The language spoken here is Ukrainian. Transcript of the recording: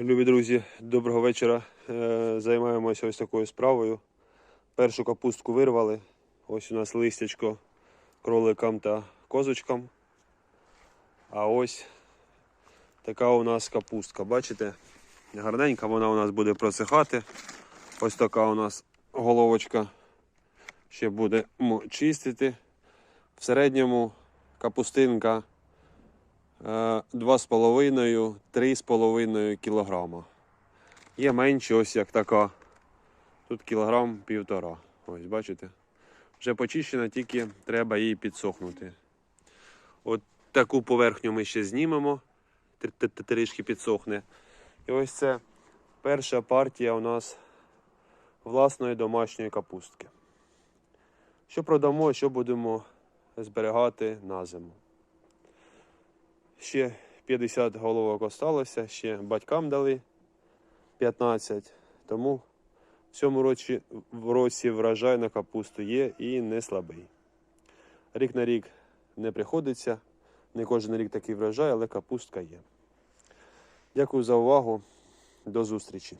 Любі друзі, доброго вечора. Е, Займаємося ось такою справою. Першу капустку вирвали. Ось у нас листячко кроликам та козочкам. А ось така у нас капустка. Бачите? Гарненька вона у нас буде просихати. Ось така у нас головочка ще будемо чистити. В середньому капустинка 2,5-3,5 кілограма. Є менші, ось як така. Тут кілограм півтора. Ось, бачите? Вже почищена, тільки треба її підсохнути. От таку поверхню ми ще знімемо, тр- тр- тр- трішки підсохне. І ось це перша партія у нас власної домашньої капустки. Що продамо, що будемо зберігати на зиму. Ще 50 головок осталося, ще батькам дали 15. Тому в цьому році, в році врожай на капусту є і не слабий. Рік на рік не приходиться, не кожен рік такий врожай, але капустка є. Дякую за увагу. До зустрічі.